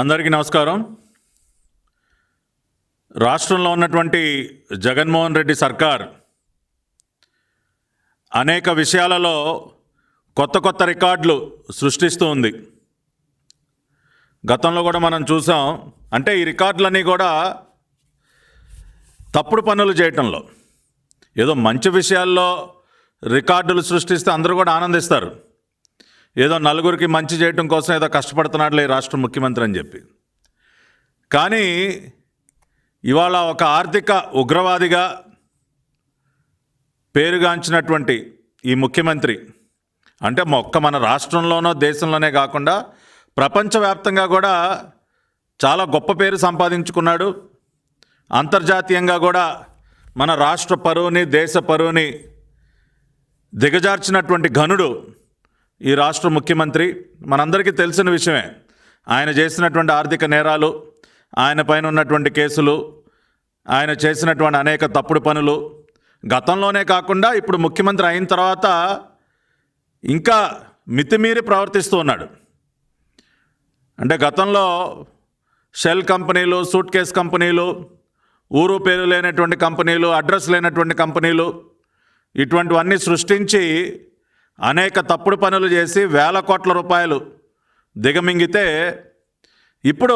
అందరికీ నమస్కారం. రాష్ట్రంలో ఉన్నటువంటి జగన్మోహన్ రెడ్డి సర్కార్ అనేక విషయాలలో కొత్త కొత్త రికార్డులు సృష్టిస్తూ ఉంది. గతంలో కూడా మనం చూసాం అంటే ఈ రికార్డులన్నీ కూడా తప్పుడు పనులు చేయటంలో ఏదో మంచి విషయాల్లో రికార్డులు సృష్టిస్తే అందరూ కూడా ఆనందిస్తారు. ఏదో నలుగురికి మంచి చేయటం కోసం ఏదో కష్టపడుతున్నాడులే రాష్ట్ర ముఖ్యమంత్రి అని చెప్పి. కానీ ఇవాళ ఒక ఆర్థిక ఉగ్రవాదిగా పేరుగాంచినటువంటి ఈ ముఖ్యమంత్రి అంటే ఒక్క మన రాష్ట్రంలోనో దేశంలోనే కాకుండా ప్రపంచవ్యాప్తంగా కూడా చాలా గొప్ప పేరు సంపాదించుకున్నాడు. అంతర్జాతీయంగా కూడా మన రాష్ట్ర పరువుని దేశ పరువుని దిగజార్చినటువంటి ఘనుడు ఈ రాష్ట్ర ముఖ్యమంత్రి మనందరికీ తెలిసిన విషయమే. ఆయన చేసినటువంటి ఆర్థిక నేరాలు ఆయన పైన ఉన్నటువంటి కేసులు ఆయన చేసినటువంటి అనేక తప్పుడు పనులు గతంలోనే కాకుండా ఇప్పుడు ముఖ్యమంత్రి అయిన తర్వాత ఇంకా మితిమీరి ప్రవర్తిస్తూ ఉన్నాడు. అంటే గతంలో షెల్ కంపెనీలు సూట్ కేస్ కంపెనీలు ఊరు పేరు లేనటువంటి కంపెనీలు అడ్రస్ లేనటువంటి కంపెనీలు ఇటువంటివన్నీ సృష్టించి అనేక తప్పుడు పనులు చేసి వేల కోట్ల రూపాయలు దిగమింగితే ఇప్పుడు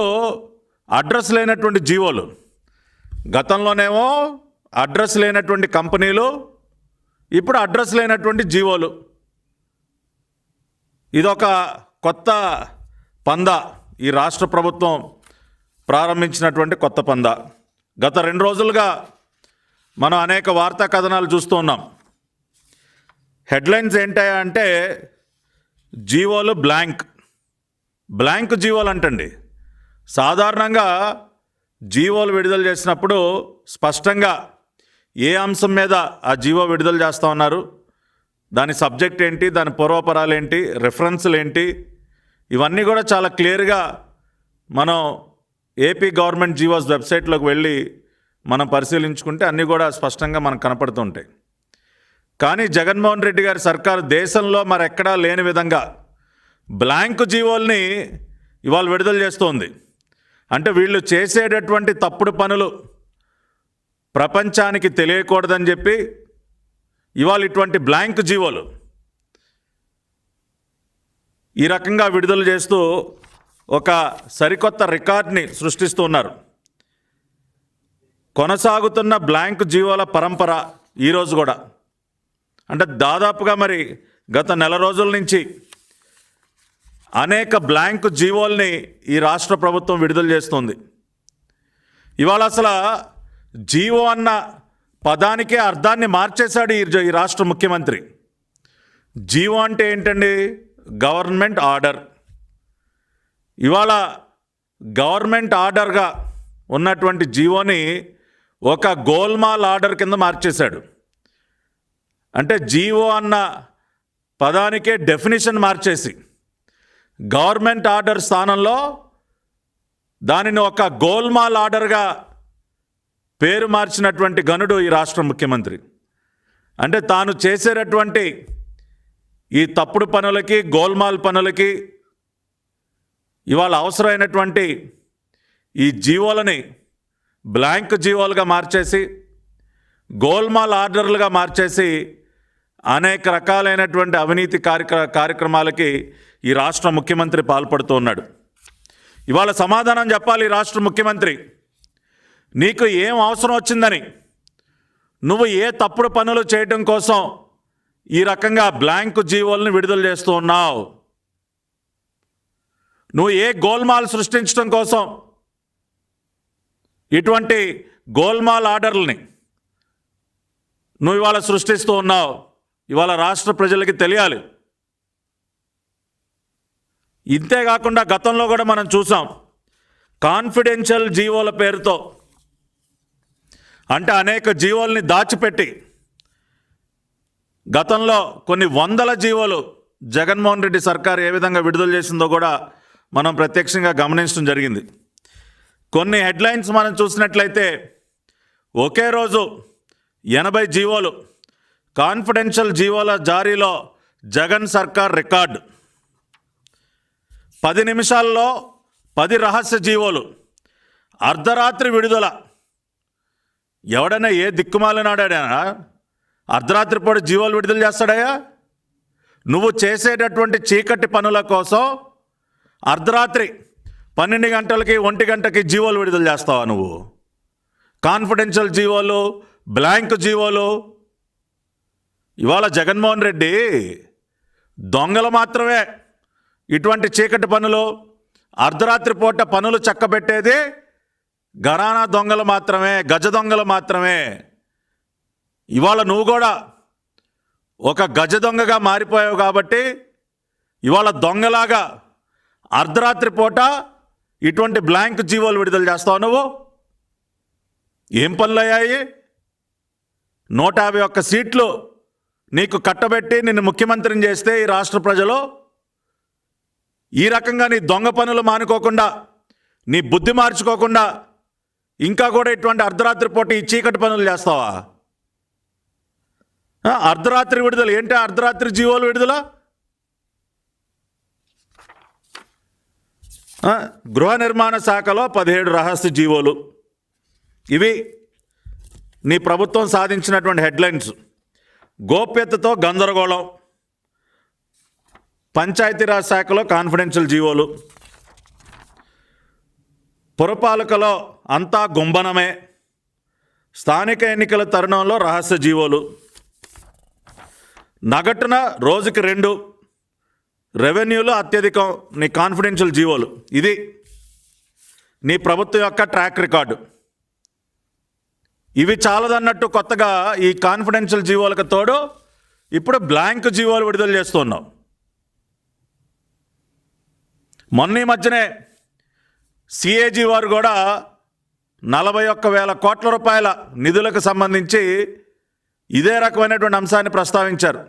అడ్రస్ లేనటువంటి జీవోలు. గతంలోనేమో అడ్రస్ లేనటువంటి కంపెనీలు ఇప్పుడు అడ్రస్ లేనటువంటి జీవోలు. ఇదొక కొత్త పంద. ఈ రాష్ట్ర ప్రభుత్వం ప్రారంభించినటువంటి కొత్త పంద. గత రెండు రోజులుగా మనం అనేక వార్తా కథనాలు చూస్తూ ఉన్నాం. హెడ్లైన్స్ ఏంటాయా అంటే జీవోలు బ్లాంక్. బ్లాంక్ జీవోలు అంటండి. సాధారణంగా జీవోలు విడుదల చేసినప్పుడు స్పష్టంగా ఏ అంశం మీద ఆ జీవో విడుదల చేస్తూ ఉన్నారు? దాని సబ్జెక్ట్ ఏంటి? దాని పూర్వపరాలు ఏంటి? రెఫరెన్స్లు ఏంటి? ఇవన్నీ కూడా చాలా క్లియర్గా మనం ఏపీ గవర్నమెంట్ జీవోస్ వెబ్సైట్లోకి వెళ్ళి మనం పరిశీలించుకుంటే అన్నీ కూడా స్పష్టంగా మనకు కనపడుతుంటాయి కానీ జగన్మోహన్ రెడ్డి గారి సర్కారు దేశంలో మరెక్కడా లేని విధంగా బ్లాంక్ జీవోల్ని ఇవాళ విడుదల చేస్తోంది. అంటే వీళ్ళు చేసేటటువంటి తప్పుడు పనులు ప్రపంచానికి తెలియకూడదని చెప్పి ఇవాళ ఇటువంటి బ్లాంక్ జీవోలు ఈ రకంగా విడుదల చేస్తూ ఒక సరికొత్త రికార్డ్ని సృష్టిస్తున్నారు. కొనసాగుతున్న బ్లాంక్ జీవోల పరంపర ఈరోజు కూడా అంటే దాదాపుగా మరి గత నెల రోజుల నుంచి అనేక బ్లాంక్ జీవోల్ని ఈ రాష్ట్ర ప్రభుత్వం విడుదల చేస్తుంది. ఇవాళ అసలు జీవో అన్న పదానికే అర్థాన్ని మార్చేశాడు ఈ ఈ రాష్ట్ర ముఖ్యమంత్రి. జీవో అంటే ఏంటండి? Government order. ఇవాళ గవర్నమెంట్ ఆర్డర్గా ఉన్నటువంటి జీవోని ఒక గోల్మాల్ ఆర్డర్ కింద మార్చేశాడు. అంటే జీవో అన్న పదానికే డెఫినేషన్ మార్చేసి గవర్నమెంట్ ఆర్డర్ స్థానంలో దానిని ఒక గోల్మాల్ ఆర్డర్గా పేరు మార్చినటువంటి గనుడు ఈ రాష్ట్ర ముఖ్యమంత్రి. అంటే తాను చేసేటటువంటి ఈ తప్పుడు పనులకి గోల్మాల్ పనులకి ఇవాళ అవసరమైనటువంటి ఈ జీవోలని బ్లాంక్ జీవోలుగా మార్చేసి గోల్మాల్ ఆర్డర్లుగా మార్చేసి అనేక రకాలైనటువంటి అవినీతి కార్యక్ర కార్యక్రమాలకి ఈ రాష్ట్ర ముఖ్యమంత్రి పాల్పడుతూ ఉన్నాడు. ఇవాళ సమాధానం చెప్పాలి ఈ రాష్ట్ర ముఖ్యమంత్రి. నీకు ఏం అవసరం వచ్చిందని? నువ్వు ఏ తప్పుడు పనులు చేయటం కోసం ఈ రకంగా బ్లాంక్ జీవోల్ని విడుదల చేస్తూ ఉన్నావు? నువ్వు ఏ గోల్మాల్ సృష్టించడం కోసం? ఇటువంటి గోల్మాల్ ఆర్డర్లని నువ్వు ఇవాళ సృష్టిస్తూ ఉన్నావు. ఇవాళ రాష్ట్ర ప్రజలకి తెలియాలి. ఇంతే కాకుండా గతంలో కూడా మనం చూసాం. కాన్ఫిడెన్షియల్ జీవోల పేరుతో అంటే అనేక జీవోల్ని దాచిపెట్టి గతంలో కొన్ని వందల జీవోలు జగన్మోహన్ రెడ్డి సర్కార్ ఏ విధంగా విడుదల చేసిందో కూడా మనం ప్రత్యక్షంగా గమనించడం జరిగింది. కొన్ని హెడ్లైన్స్ మనం చూసినట్లయితే ఒకే రోజు ఎనభై జీవోలు కాన్ఫిడెన్షియల్ జీవోల జారీలో జగన్ సర్కార్ రికార్డు. పది నిమిషాల్లో పది రహస్య జీవోలు. అర్ధరాత్రి విడుదల. ఎవడైనా ఏ దిక్కుమాలనాడాడా అర్ధరాత్రి పూట జీవోలు విడుదల చేస్తాడయ్యా? నువ్వు చేసేటటువంటి చీకటి పనుల కోసం అర్ధరాత్రి పన్నెండు గంటలకి ఒంటి గంటకి జీవోలు విడుదల చేస్తావా నువ్వు? కాన్ఫిడెన్షియల్ జీవోలు బ్లాంక్ జీవోలు ఇవాళ జగన్మోహన్ రెడ్డి దొంగలు మాత్రమే. ఇటువంటి చీకటి పనులు అర్ధరాత్రి పూట పనులు చక్కబెట్టేది గరానా దొంగలు మాత్రమే గజ దొంగలు మాత్రమే. ఇవాళ నువ్వు కూడా ఒక గజ దొంగగా మారిపోయావు కాబట్టి ఇవాళ దొంగలాగా అర్ధరాత్రి పూట ఇటువంటి బ్లాంక్ జీవోలు విడుదల చేస్తావు నువ్వు. ఏం పనులు అయ్యాయి నూట యాభై ఒక్క సీట్లు నీకు కట్టబెట్టి నిన్ను ముఖ్యమంత్రిని చేస్తే ఈ రాష్ట్ర ప్రజలు ఈ రకంగా నీ దొంగ పనులు మానుకోకుండా నీ బుద్ధి మార్చుకోకుండా ఇంకా కూడా ఇటువంటి అర్ధరాత్రి పూట ఈ చీకటి పనులు చేస్తావా? అర్ధరాత్రి విడుదల. ఏంటి అర్ధరాత్రి జీవోలు విడుదల? గృహ నిర్మాణ శాఖలో పదిహేడు రహస్య జీవోలు. ఇవి నీ ప్రభుత్వం సాధించినటువంటి హెడ్లైన్స్. గోప్యతతో గందరగోళం. పంచాయతీరాజ్ శాఖలో కాన్ఫిడెన్షియల్ జీవోలు. పురపాలకలో అంతా గుంబనమే. స్థానిక ఎన్నికల తరుణంలో రహస్య జీవోలు. నగటున రోజుకి రెండు రెవెన్యూలో అత్యధికం నీ కాన్ఫిడెన్షియల్ జీవోలు. ఇది నీ ప్రభుత్వం యొక్క ట్రాక్ రికార్డు ఇవి చాలదన్నట్టు కొత్తగా ఈ కాన్ఫిడెన్షియల్ జీవోలకు తోడు ఇప్పుడు బ్లాంక్ జీవోలు విడుదల చేస్తున్నాం. మొన్న ఈ మధ్యనే సిఏజీ వారు కూడా నలభై ఒక్క వేల కోట్ల రూపాయల నిధులకు సంబంధించి ఇదే రకమైనటువంటి అంశాన్ని ప్రస్తావించారు.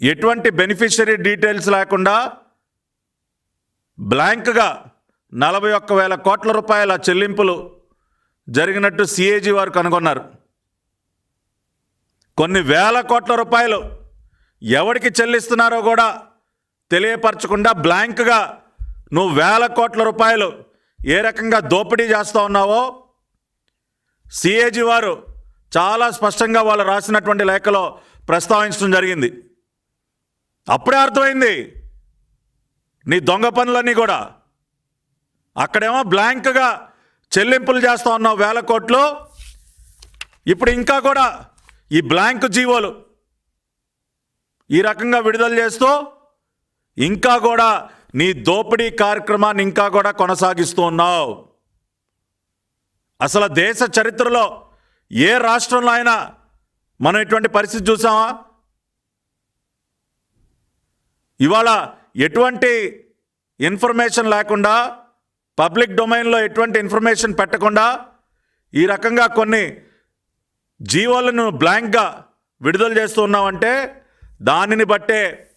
ఎటువంటి బెనిఫిషరీ డీటెయిల్స్ లేకుండా బ్లాంక్గా నలభై ఒక్క వేల కోట్ల రూపాయల చెల్లింపులు జరిగినట్టు సిఏజీ వారు కనుగొన్నారు. కొన్ని వేల కోట్ల రూపాయలు ఎవరికి చెల్లిస్తున్నారో కూడా తెలియపరచకుండా బ్లాంక్గా నువ్వు వేల కోట్ల రూపాయలు ఏ రకంగా దోపిడీ చేస్తూ ఉన్నావో సిఏజీ వారు చాలా స్పష్టంగా వాళ్ళు రాసినటువంటి లేఖలో ప్రస్తావించడం జరిగింది. అప్పుడే అర్థమైంది. నీ దొంగ పనులన్నీ కూడా అక్కడేమో బ్లాంక్గా చెల్లింపులు చేస్తూ ఉన్నావు వేల కోట్లు. ఇప్పుడు ఇంకా కూడా ఈ బ్లాంక్ జీవోలు ఈ రకంగా విడుదల చేస్తూ ఇంకా కూడా నీ దోపిడీ కార్యక్రమాన్ని ఇంకా కూడా కొనసాగిస్తూ ఉన్నావు. అసలు దేశ చరిత్రలో ఏ రాష్ట్రంలో అయినా మనం ఇటువంటి పరిస్థితి చూసామా? ఇవాళ ఎటువంటి ఇన్ఫర్మేషన్ లేకుండా పబ్లిక్ డొమైన్లో ఎటువంటి ఇన్ఫర్మేషన్ పెట్టకుండా ఈ రకంగా కొన్ని జీవోలను బ్లాంక్గా విడుదల చేస్తూ ఉన్నావంటే దానిని బట్టే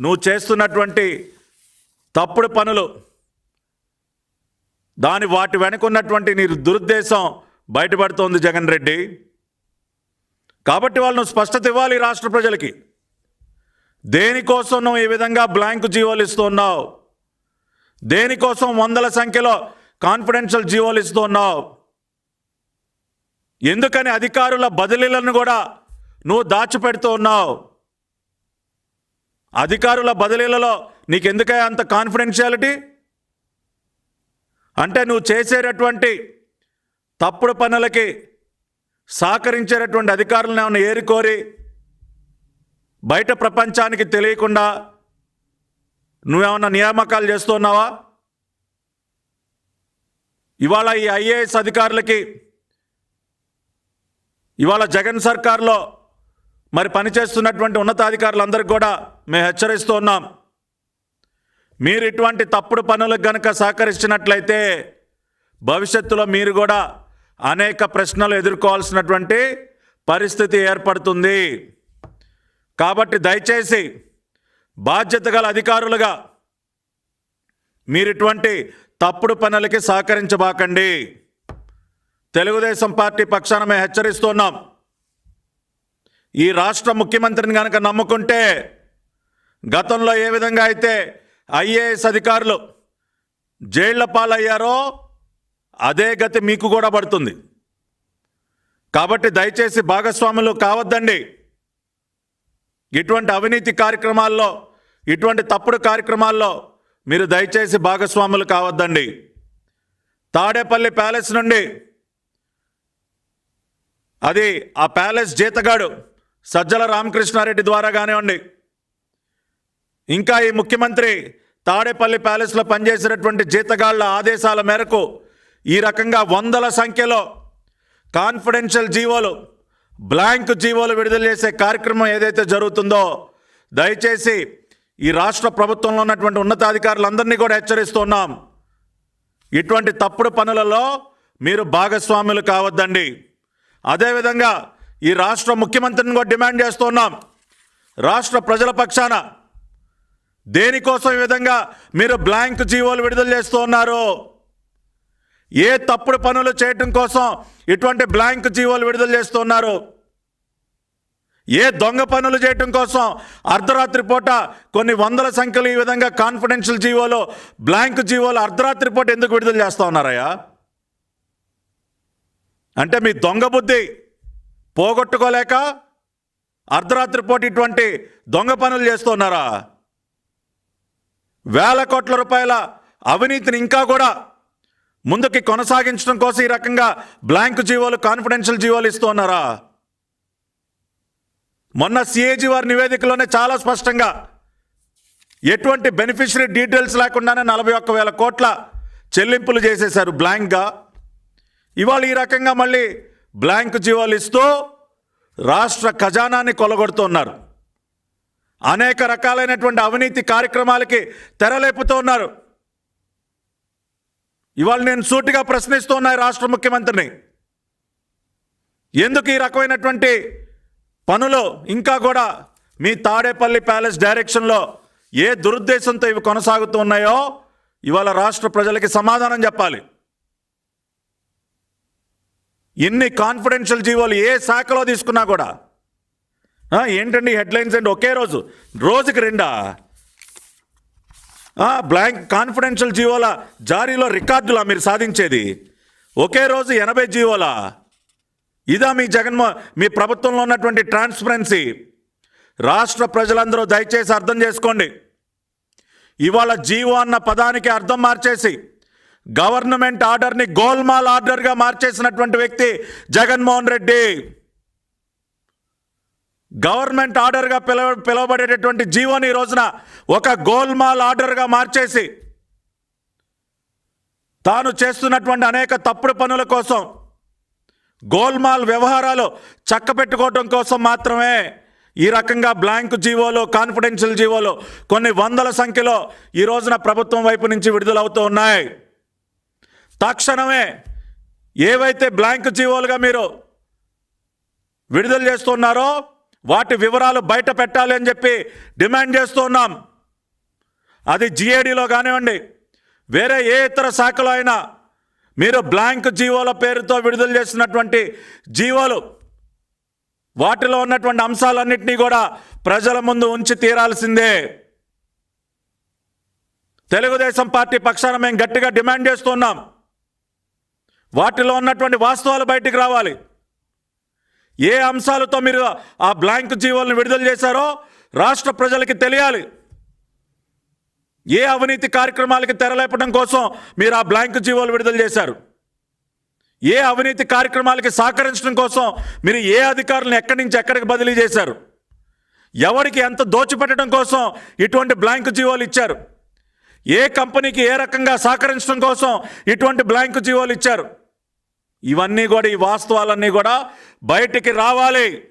నువ్వు చేస్తున్నటువంటి తప్పుడు పనులు దాని వాటి వెనుకున్నటువంటి నీ దురుద్దేశం బయటపడుతోంది జగన్ రెడ్డి. కాబట్టి వాళ్ళు నువ్వు స్పష్టత ఇవ్వాలి ఈ రాష్ట్ర ప్రజలకి. దేనికోసం నువ్వు ఈ విధంగా బ్లాంక్ జీవోలు ఇస్తున్నావు దేనికోసం వందల సంఖ్యలో కాన్ఫిడెన్షియల్ జీవోలు ఇస్తున్నావు ఎందుకని అధికారుల బదిలీలను కూడా నువ్వు దాచిపెడుతూ ఉన్నావు? అధికారుల బదిలీలలో నీకెందుకే అంత కాన్ఫిడెన్షియాలిటీ? అంటే నువ్వు చేసేటటువంటి తప్పుడు పనులకి సహకరించేటటువంటి అధికారులను ఏమైనా ఏరుకోరి? బయట ప్రపంచానికి తెలియకుండా నువ్వేమన్నా నియామకాలు చేస్తున్నావా? ఇవాళ ఈ ఐఏఎస్ అధికారులకి ఇవాళ జగన్ సర్కార్లో మరి పనిచేస్తున్నటువంటి ఉన్నతాధికారులందరికీ కూడా మేము హెచ్చరిస్తూ ఉన్నాం. మీరు ఇటువంటి తప్పుడు పనులకు గనక సహకరించినట్లయితే భవిష్యత్తులో మీరు కూడా అనేక ప్రశ్నలు ఎదుర్కోవాల్సినటువంటి పరిస్థితి ఏర్పడుతుంది. కాబట్టి దయచేసి బాధ్యత గల అధికారులుగా మీరు ఇటువంటి తప్పుడు పనులకి సహకరించబాకండి. తెలుగుదేశం పార్టీ పక్షాన మేము హెచ్చరిస్తున్నాం. ఈ రాష్ట్ర ముఖ్యమంత్రిని కనుక నమ్ముకుంటే గతంలో ఏ విధంగా అయితే ఐఏఎస్ అధికారులు జైళ్ళ పాలయ్యారో అదే గతి మీకు కూడా పడుతుంది. కాబట్టి దయచేసి భాగస్వాములు కావద్దండి. ఇటువంటి అవినీతి కార్యక్రమాల్లో ఇటువంటి తప్పుడు కార్యక్రమాల్లో మీరు దయచేసి భాగస్వాములు కావద్దండి. తాడేపల్లి ప్యాలెస్ నుండి అది ఆ ప్యాలెస్ జీతగాడు సజ్జల రామకృష్ణారెడ్డి ద్వారా కానివ్వండి. ఇంకా ఈ ముఖ్యమంత్రి తాడేపల్లి ప్యాలెస్లో పనిచేసినటువంటి జీతగాళ్ళ ఆదేశాల మేరకు ఈ రకంగా వందల సంఖ్యలో కాన్ఫిడెన్షియల్ జీవోలు బ్లాంక్ జీవోలు విడుదల చేసే కార్యక్రమం ఏదైతే జరుగుతుందో దయచేసి ఈ రాష్ట్ర ప్రభుత్వంలో ఉన్నటువంటి ఉన్నతాధికారులందరినీ కూడా హెచ్చరిస్తున్నాం. ఇటువంటి తప్పుడు పనులలో మీరు భాగస్వాములు కావద్దండి. అదేవిధంగా ఈ రాష్ట్ర ముఖ్యమంత్రిని కూడా డిమాండ్ చేస్తున్నాం. రాష్ట్ర ప్రజల పక్షాన దేనికోసం ఈ విధంగా మీరు బ్లాంక్ జీవోలు విడుదల చేస్తూ ఉన్నారు? ఏ తప్పుడు పనులు చేయటం కోసం ఇటువంటి బ్లాంక్ జీవోలు విడుదల చేస్తున్నారు ఏ దొంగ పనులు చేయటం కోసం అర్ధరాత్రి పూట కొన్ని వందల సంఖ్యలు ఈ విధంగా కాన్ఫిడెన్షియల్ జీవోలు బ్లాంక్ జీవోలు అర్ధరాత్రి పూట ఎందుకు విడుదల చేస్తూ ఉన్నారయ్యా? అంటే మీ దొంగ బుద్ధి పోగొట్టుకోలేక అర్ధరాత్రి పూట ఇటువంటి దొంగ పనులు చేస్తున్నారా వేల కోట్ల రూపాయల అవినీతిని ఇంకా కూడా ముందుకి కొనసాగించడం కోసం ఈ రకంగా బ్లాంక్ జీవోలు కాన్ఫిడెన్షియల్ జీవోలు ఇస్తూ ఉన్నారా? మొన్న సిఏజీ వారి నివేదికలోనే చాలా స్పష్టంగా ఎటువంటి బెనిఫిషరీ డీటెయిల్స్ లేకుండానే నలభై ఒక్క వేల కోట్ల చెల్లింపులు చేసేశారు బ్లాంక్గా. ఇవాళ ఈ రకంగా మళ్ళీ బ్లాంక్ జీవాలు ఇస్తూ రాష్ట్ర ఖజానాన్ని కొలగొడుతున్నారు. అనేక రకాలైనటువంటి అవినీతి కార్యక్రమాలకి తెరలేపుతూ ఉన్నారు. ఇవాళ నేను సూటిగా ప్రశ్నిస్తూ ఉన్నాయి రాష్ట్ర ముఖ్యమంత్రిని. ఎందుకు ఈ రకమైనటువంటి పనులు ఇంకా కూడా మీ తాడేపల్లి ప్యాలెస్ డైరెక్షన్లో ఏ దురుద్దేశంతో ఇవి కొనసాగుతూ ఉన్నాయో ఇవాళ రాష్ట్ర ప్రజలకి సమాధానం చెప్పాలి. ఎన్ని కాన్ఫిడెన్షియల్ జీవోలు ఏ శాఖలో తీసుకున్నా కూడా ఏంటండి హెడ్లైన్స్ అండి ఒకే రోజు రోజుకి రెండా? బ్లాంక్ కాన్ఫిడెన్షియల్ జీవోల జారీలో రికార్డులా మీరు సాధించేది? ఒకే రోజు ఎనభై జీవోలా? ఇదా మీ జగన్మో మీ ప్రభుత్వంలో ఉన్నటువంటి ట్రాన్స్పరెన్సీ రాష్ట్ర ప్రజలందరూ దయచేసి అర్థం చేసుకోండి. ఇవాళ జీవో అన్న పదానికి అర్థం మార్చేసి గవర్నమెంట్ ఆర్డర్ని గోల్మాల్ ఆర్డర్గా మార్చేసినటువంటి వ్యక్తి జగన్మోహన్ రెడ్డి. గవర్నమెంట్ ఆర్డర్గా పిలవ పిలువబడేటటువంటి జీవోని ఈ రోజున ఒక గోల్మాల్ ఆర్డర్గా మార్చేసి తాను చేస్తున్నటువంటి అనేక తప్పుడు పనుల కోసం గోల్మాల్ వ్యవహారాలు చక్కబెట్టుకోవడం కోసం మాత్రమే ఈ రకంగా బ్లాంక్ జీవోలు కాన్ఫిడెన్షియల్ జీవోలు కొన్ని వందల సంఖ్యలో ఈ రోజున ప్రభుత్వం వైపు నుంచి విడుదలవుతూ ఉన్నాయి. తక్షణమే ఏవైతే బ్లాంక్ జీవోలుగా మీరు విడుదల చేస్తున్నారో వాటి వివరాలు బయట పెట్టాలి అని చెప్పి డిమాండ్ చేస్తున్నాం అది జిఏడిలో కానివ్వండి వేరే ఏ ఇతర శాఖలో అయినా మీరు బ్లాంక్ జీవోల పేరుతో విడుదల చేసినటువంటి జీవోలు వాటిలో ఉన్నటువంటి అంశాలన్నింటినీ కూడా ప్రజల ముందు ఉంచి తీరాల్సిందే. తెలుగుదేశం పార్టీ పక్షాన మేము గట్టిగా డిమాండ్ చేస్తున్నాం వాటిలో ఉన్నటువంటి వాస్తవాలు బయటికి రావాలి. ఏ అంశాలతో మీరు ఆ బ్లాంక్ జీవోలను విడుదల చేశారో రాష్ట్ర ప్రజలకి తెలియాలి. ఏ అవినీతి కార్యక్రమాలకి తెరలేపడం కోసం మీరు ఆ బ్లాంక్ జీవోలు విడుదల చేశారు? ఏ అవినీతి కార్యక్రమాలకి సహకరించడం కోసం మీరు ఏ అధికారులను ఎక్కడి నుంచి ఎక్కడికి బదిలీ చేశారు? ఎవరికి ఎంత దోచిపెట్టడం కోసం ఇటువంటి బ్లాంక్ జీవోలు ఇచ్చారు? ఏ కంపెనీకి ఏ రకంగా సహకరించడం కోసం ఇటువంటి బ్లాంక్ జీవోలు ఇచ్చారు? ఇవన్నీ కూడా ఈ వాస్తవాలన్నీ కూడా బయటికి రావాలి.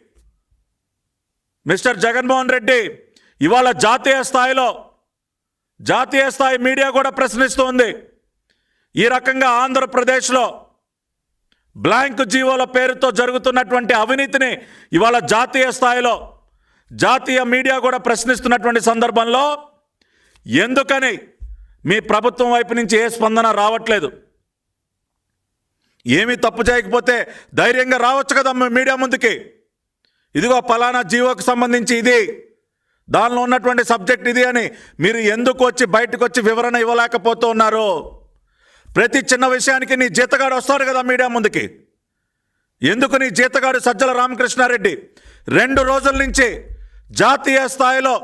మిస్టర్ జగన్మోహన్ రెడ్డి ఇవాళ జాతీయ స్థాయిలో జాతీయ స్థాయి మీడియా కూడా ప్రశ్నిస్తోంది. ఈ రకంగా ఆంధ్రప్రదేశ్లో బ్లాంక్ జీవోల పేరుతో జరుగుతున్నటువంటి అవినీతిని ఇవాళ జాతీయ స్థాయిలో జాతీయ మీడియా కూడా ప్రశ్నిస్తున్నటువంటి సందర్భంలో ఎందుకని మీ ప్రభుత్వం వైపు నుంచి ఏ స్పందన రావట్లేదు? ఏమీ తప్పు చేయకపోతే ధైర్యంగా రావచ్చు కదా మీడియా ముందుకి? ఇదిగో పలానా జీవోకి సంబంధించి ఇది. దానిలో ఉన్నటువంటి సబ్జెక్ట్ ఇది అని మీరు ఎందుకు వచ్చి బయటకు వచ్చి వివరణ ఇవ్వలేకపోతూ ఉన్నారు? ప్రతి చిన్న విషయానికి నీ జీతగాడు వస్తాడు కదా మీడియా ముందుకి. ఎందుకు నీ జీతగాడు సజ్జల రామకృష్ణారెడ్డి? రెండు రోజుల నుంచి జాతీయ స్థాయిలో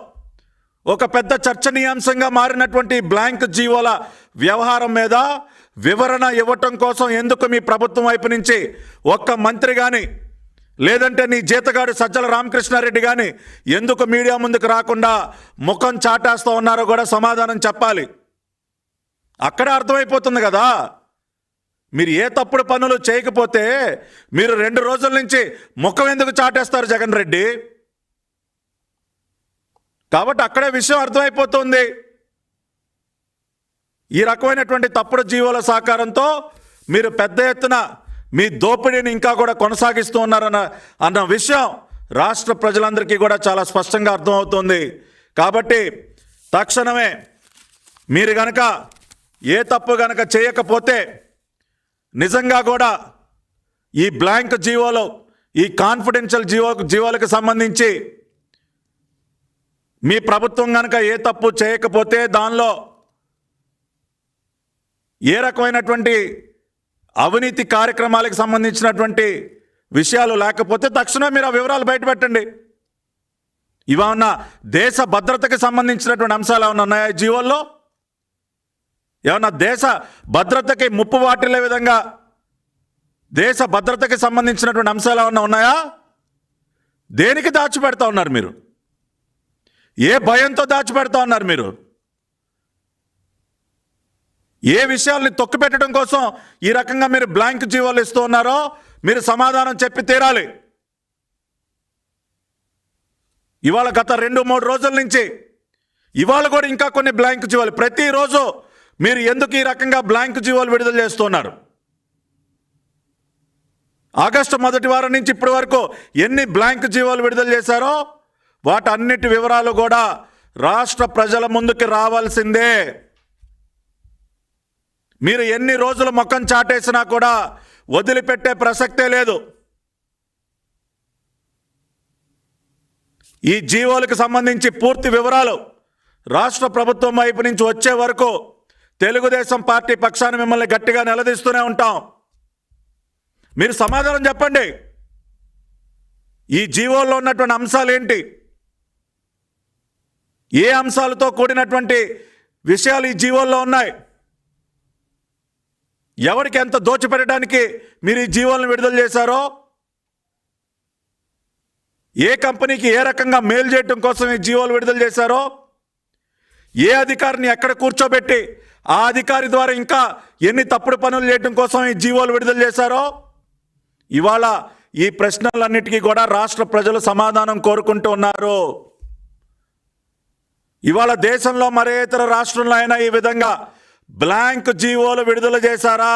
ఒక పెద్ద చర్చనీయాంశంగా మారినటువంటి బ్లాంక్ జీవోల వ్యవహారం మీద వివరణ ఇవ్వటం కోసం ఎందుకు మీ ప్రభుత్వం వైపు నుంచి ఒక్క మంత్రి కానీ లేదంటే నీ జీతగాడు సజ్జల రామకృష్ణారెడ్డి కానీ ఎందుకు మీడియా ముందుకు రాకుండా ముఖం చాటేస్తూ ఉన్నారో కూడా సమాధానం చెప్పాలి. అక్కడే అర్థమైపోతుంది కదా. మీరు ఏ తప్పుడు పనులు చేయకపోతే మీరు రెండు రోజుల నుంచి ముఖం ఎందుకు చాటేస్తారు జగన్ రెడ్డి? కాబట్టి అక్కడే విషయం అర్థమైపోతుంది. ఈ రకమైనటువంటి తప్పుడు జీవుల సహకారంతో మీరు పెద్ద ఎత్తున మీ దోపిడీని ఇంకా కూడా కొనసాగిస్తూ ఉన్నారన్న అన్న విషయం రాష్ట్ర ప్రజలందరికీ కూడా చాలా స్పష్టంగా అర్థమవుతుంది. కాబట్టి తక్షణమే మీరు గనక ఏ తప్పు గనక చేయకపోతే నిజంగా కూడా ఈ బ్లాంక్ జీవోలో ఈ కాన్ఫిడెన్షియల్ జీవో జీవోలకు సంబంధించి మీ ప్రభుత్వం కనుక ఏ తప్పు చేయకపోతే దానిలో ఏ రకమైనటువంటి అవినీతి కార్యక్రమాలకు సంబంధించినటువంటి విషయాలు లేకపోతే తక్షణమే మీరు ఆ వివరాలు బయటపెట్టండి. ఇవన్న దేశ భద్రతకి సంబంధించినటువంటి అంశాలు ఏమైనా ఉన్నాయా జీవోల్లో? ఏమన్నా దేశ భద్రతకి ముప్పు వాటిల్లే విధంగా దేశ భద్రతకి సంబంధించినటువంటి అంశాలు ఏమన్నా ఉన్నాయా? దేనికి దాచిపెడతా ఉన్నారు మీరు? ఏ భయంతో దాచిపెడతా ఉన్నారు మీరు? ఏ విషయాల్ని తొక్కిపెట్టడం కోసం ఈ రకంగా మీరు బ్లాంక్ జీవోలు ఇస్తూ ఉన్నారో మీరు సమాధానం చెప్పి తీరాలి. ఇవాళ గత రెండు మూడు రోజుల నుంచి ఇవాళ కూడా ఇంకా కొన్ని బ్లాంక్ జీవోలు. ప్రతిరోజు మీరు ఎందుకు ఈ రకంగా బ్లాంక్ జీవోలు విడుదల చేస్తున్నారు? ఆగస్టు మొదటి వారం నుంచి ఇప్పటి వరకు ఎన్ని బ్లాంక్ జీవోలు విడుదల చేశారో వాటన్నిటి వివరాలు కూడా రాష్ట్ర ప్రజల ముందుకి రావాల్సిందే. మీరు ఎన్ని రోజులు మొక్కం చాటేసినా కూడా వదిలిపెట్టే ప్రసక్తే లేదు. ఈ జీవోలకు సంబంధించి పూర్తి వివరాలు రాష్ట్ర ప్రభుత్వం వైపు నుంచి వచ్చే వరకు తెలుగుదేశం పార్టీ పక్షాన్ని మిమ్మల్ని గట్టిగా నిలదీస్తూనే ఉంటాం. మీరు సమాధానం చెప్పండి. ఈ జీవోల్లో ఉన్నటువంటి అంశాలు ఏంటి? ఏ అంశాలతో కూడినటువంటి విషయాలు ఈ జీవోల్లో ఉన్నాయి? ఎవరికి ఎంత దోచిపెట్టడానికి మీరు ఈ జీవోలను విడుదల చేశారో? ఏ కంపెనీకి ఏ రకంగా మేలు చేయటం కోసం ఈ జీవోలు విడుదల చేశారో? ఏ అధికారిని ఎక్కడ కూర్చోబెట్టి ఆ అధికారి ద్వారా ఇంకా ఎన్ని తప్పుడు పనులు చేయటం కోసం ఈ జీవోలు విడుదల చేశారో? ఇవాళ ఈ ప్రశ్నలన్నిటికీ కూడా రాష్ట్ర ప్రజలు సమాధానం కోరుకుంటూ ఉన్నారు. ఇవాళ దేశంలో మరే ఇతర రాష్ట్రంలో అయినా ఈ విధంగా బ్లాంక్ జీవోలు విడుదల చేశారా?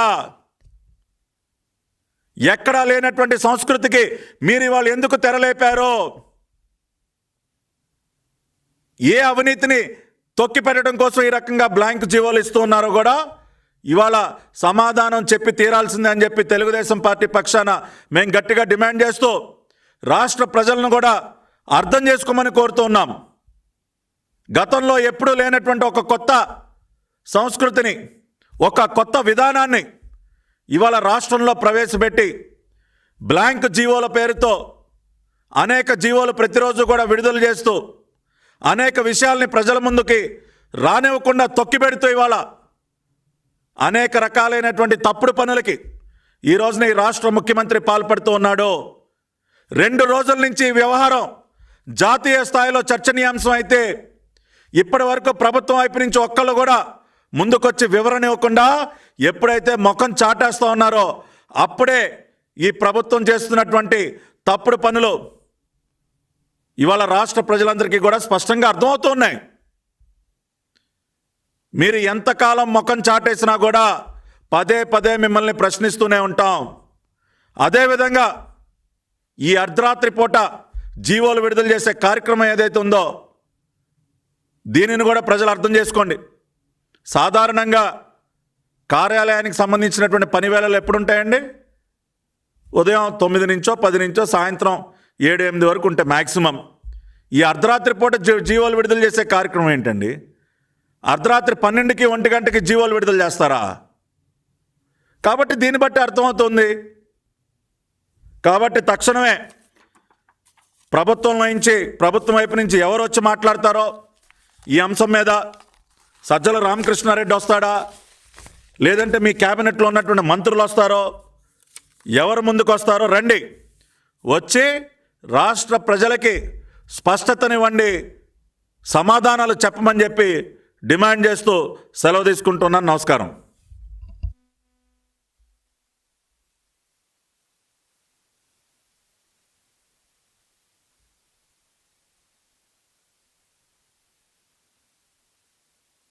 ఎక్కడా లేనటువంటి సంస్కృతికి మీరు ఇవాళ ఎందుకు తెరలేపారు? ఏ అవినీతిని తొక్కిపెట్టడం కోసం ఈ రకంగా బ్లాంక్ జీవోలు ఇస్తున్నారో కూడా ఇవాళ సమాధానం చెప్పి తీరాల్సిందే అని చెప్పి తెలుగుదేశం పార్టీ పక్షాన మేము గట్టిగా డిమాండ్ చేస్తూ రాష్ట్ర ప్రజలను కూడా అర్థం చేసుకోమని కోరుతున్నాం గతంలో ఎప్పుడూ లేనటువంటి ఒక కొత్త సంస్కృతిని ఒక కొత్త విధానాన్ని ఇవాళ రాష్ట్రంలో ప్రవేశపెట్టి బ్లాంక్ జీవోల పేరుతో అనేక జీవోలు ప్రతిరోజు కూడా విడుదల చేస్తూ అనేక విషయాల్ని ప్రజల ముందుకి రానివ్వకుండా తొక్కిపెడుతూ ఇవాళ అనేక రకాలైనటువంటి తప్పుడు పనులకి ఈ రోజున ఈ రాష్ట్ర ముఖ్యమంత్రి పాల్పడుతూ ఉన్నాడు. రెండు రోజుల నుంచి వ్యవహారం జాతీయ స్థాయిలో చర్చనీయాంశం అయితే ఇప్పటి వరకు ప్రభుత్వం వైపు నుంచి ఒక్కళ్ళు కూడా ముందుకొచ్చి వివరణ ఇవ్వకుండా ఎప్పుడైతే ముఖం చాటేస్తూ ఉన్నారో అప్పుడే ఈ ప్రభుత్వం చేస్తున్నటువంటి తప్పుడు పనులు ఇవాళ రాష్ట్ర ప్రజలందరికీ కూడా స్పష్టంగా అర్థమవుతున్నాయి. మీరు ఎంతకాలం ముఖం చాటేసినా కూడా పదే పదే మిమ్మల్ని ప్రశ్నిస్తూనే ఉంటాం. అదేవిధంగా ఈ అర్ధరాత్రి పూట జీవోలు విడుదల చేసే కార్యక్రమం ఏదైతే ఉందో దీనిని కూడా ప్రజలు అర్థం చేసుకోండి. సాధారణంగా కార్యాలయానికి సంబంధించినటువంటి పని వేళలు ఎప్పుడు ఉంటాయండి ఉదయం తొమ్మిది నుంచో పది నుంచో సాయంత్రం ఏడు ఎనిమిది వరకు ఉంటాయి మ్యాక్సిమం ఈ అర్ధరాత్రి పూట జీవోలు విడుదల చేసే కార్యక్రమం ఏంటండి? అర్ధరాత్రి పన్నెండుకి ఒంటి గంటకి జీవోలు విడుదల చేస్తారా? కాబట్టి దీన్ని బట్టి అర్థమవుతుంది. కాబట్టి తక్షణమే ప్రభుత్వం నుంచి ప్రభుత్వం వైపు నుంచి ఎవరు వచ్చి మాట్లాడతారో ఈ అంశం మీద సజ్జల రామకృష్ణారెడ్డి వస్తాడా? లేదంటే మీ క్యాబినెట్లో ఉన్నటువంటి మంత్రులు వస్తారో? ఎవరు ముందుకు వస్తారో రండి. వచ్చి రాష్ట్ర ప్రజలకి స్పష్టతనివ్వండి. సమాధానాలు చెప్పమని చెప్పి డిమాండ్ చేస్తూ సెలవు తీసుకుంటున్నాను. నమస్కారం.